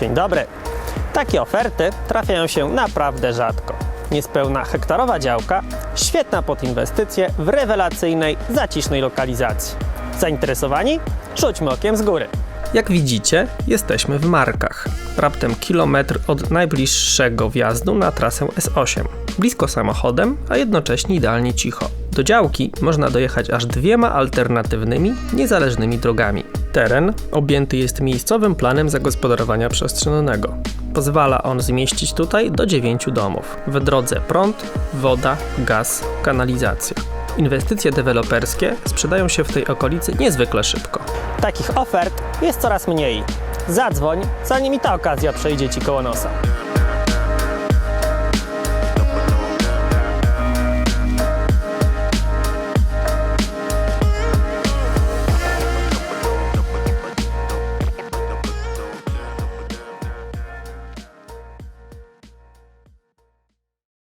Dzień dobry. Takie oferty trafiają się naprawdę rzadko. Niespełna hektarowa działka, świetna pod inwestycje w rewelacyjnej, zacisznej lokalizacji. Zainteresowani? Rzućmy okiem z góry. Jak widzicie, jesteśmy w Markach, raptem kilometr od najbliższego wjazdu na trasę S8. Blisko samochodem, a jednocześnie idealnie cicho. Do działki można dojechać aż dwiema alternatywnymi, niezależnymi drogami. Teren objęty jest miejscowym planem zagospodarowania przestrzennego. Pozwala on zmieścić tutaj do 9 domów. W drodze prąd, woda, gaz, kanalizacja. Inwestycje deweloperskie sprzedają się w tej okolicy niezwykle szybko. Takich ofert jest coraz mniej. Zadzwoń, zanim i ta okazja przejdzie Ci koło nosa.